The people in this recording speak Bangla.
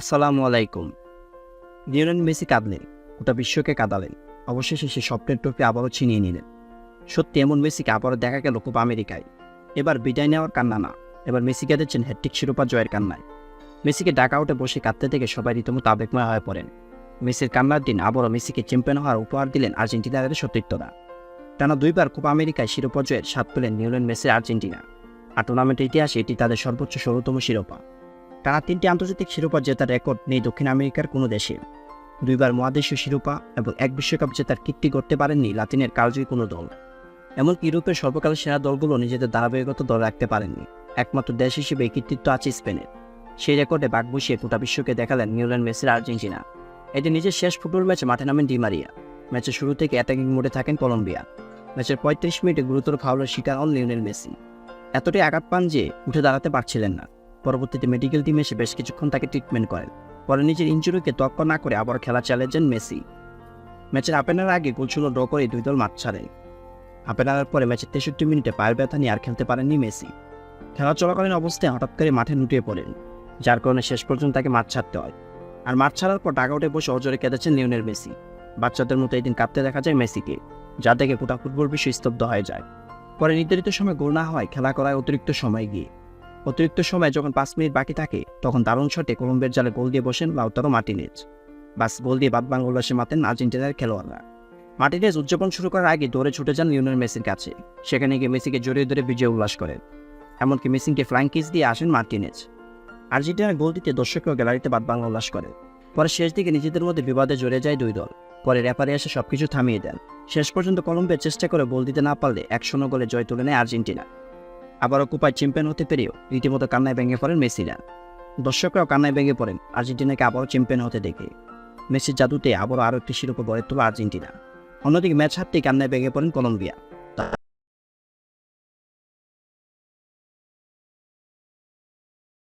আসসালামু আলাইকুম। লিওনেল মেসি কাঁদলেন, গোটা বিশ্বকে কাঁদালেন। অবশেষে সে স্বপ্নের ট্রফি আবারও ছিনিয়ে নিলেন। সত্যি, এমন মেসিকে আবারও দেখা গেল খুব আমেরিকায়। এবার বিদায় নেওয়ার কান্না না। এবার মেসি কেঁদেছেন হ্যাট্রিক শিরোপা জয়ের কান্নায়। মেসিকে ডাকা উঠে বসে কাঁদতে থেকে সবাই রীতিমতো আবেগময় হয়ে পড়েন। মেসির কান্নার দিন আবারও মেসিকে চ্যাম্পিয়ন হওয়ার উপহার দিলেন আর্জেন্টিনাদের সতীর্থরা টানা দুইবার কোপা আমেরিকায় শিরোপা জয়ের স্বাদ পেলেন নিউল্যান্ড মেসির আর্জেন্টিনা। আর টুর্নামেন্টের ইতিহাসে এটি তাদের সর্বোচ্চ ষোলোতম শিরোপা। টানা তিনটি আন্তর্জাতিক শিরোপা জেতার রেকর্ড নেই দক্ষিণ আমেরিকার কোনো দেশে। দুইবার মহাদেশীয় শিরোপা এবং এক বিশ্বকাপ জেতার কীর্তি করতে পারেননি লাতিনের কালজয়ী কোনো দল। এমনকি ইউরোপের সর্বকালের সেরা দলগুলো নিজেদের ধারাবাহিকতা ধরে রাখতে পারেননি। একমাত্র দেশ হিসেবে এই কৃতিত্ব আছে স্পেনের। সেই রেকর্ডে বাঘ বসিয়ে গোটা বিশ্বকে দেখালেন নিউল্যান্ড মেসির আর্জেন্টিনা। এটি নিজের শেষ ফুটবল ম্যাচে মাঠে নামেন ডিমারিয়া ম্যাচের শুরু থেকে অ্যাটাকিং মোডে থাকেন কলম্বিয়া। ম্যাচের পঁয়ত্রিশ মিনিটে গুরুতর ফাউলের শিকার হন লিওনেল মেসি। এতটাই আঘাত পান যে উঠে দাঁড়াতে পারছিলেন না। পরবর্তীতে মেডিকেল টিমে এসে বেশ কিছুক্ষণ তাকে ট্রিটমেন্ট করেন। পরে নিজের ইঞ্জুরিকে তক্ক না করে আবার খেলা চালিয়ে যান মেসি। ম্যাচের আপেনার আগে গোলশূন্য ড্র করে দুই দল মাঠ ছাড়ে। আপেনারের পরে ম্যাচের তেষট্টি মিনিটে পায়ের ব্যথা নিয়ে আর খেলতে পারেননি মেসি। খেলা চলাকালীন অবস্থায় হঠাৎ করে মাঠে নুটিয়ে পড়েন, যার কারণে শেষ পর্যন্ত তাকে মাঠ ছাড়তে হয়। আর মাঠ ছাড়ার পর ডাগাউটে বসে অজরে কেঁদেছেন লিওনেল মেসি। বাচ্চাদের মতো এদিন কাঁপতে দেখা যায় মেসিকে, যা দেখে গোটা ফুটবল বিশ্ব স্তব্ধ হয়ে যায়। পরে নির্ধারিত সময় গোল না হওয়ায় খেলা করায় অতিরিক্ত সময় গিয়ে অতিরিক্ত সময় যখন পাঁচ মিনিট বাকি থাকে, তখন দারুণ শটে কলম্বিয়ার জালে গোল দিয়ে বসেন লাউতারো মার্টিনেজ। বাস গোল দিয়ে বাদ বাংলাদেশে মাতেন আর্জেন্টিনার খেলোয়াড়রা। মার্টিনেজ উদযাপন শুরু করার আগে দৌড়ে ছুটে যান লিওনেল মেসির কাছে। সেখানে গিয়ে মেসিকে জড়িয়ে ধরে বিজয় উল্লাস করেন। এমনকি মেসিকে ফ্লাইং কিস দিয়ে আসেন মার্টিনেজ। আর্জেন্টিনার গোল দিতে দর্শকরাও গ্যালারিতে বাদ বাংলা উল্লাস করে পরে শেষ দিকে নিজেদের মধ্যে বিবাদে জড়ে যায় দুই দল। পরে রেফারি এসে সবকিছু থামিয়ে দেন। শেষ পর্যন্ত কলম্বিয়া চেষ্টা করে গোল দিতে না পারলে এক শূন্য গোলে জয় তুলে নেয় আর্জেন্টিনা। আবারও কুপায় চ্যাম্পিয়ন হতে পেরেও রীতিমতো কান্নায় ভেঙে পড়েন মেসিরা। দর্শকরাও কান্নায় ভেঙে পড়েন আর্জেন্টিনাকে আবারও চ্যাম্পিয়ন হতে দেখে। মেসির জাদুতে আবারও আরও একটি শিরোপা গড়ে তোলা আর্জেন্টিনা। অন্যদিকে ম্যাচ হারতেই কান্নায় ভেঙে পড়েন কলম্বিয়া।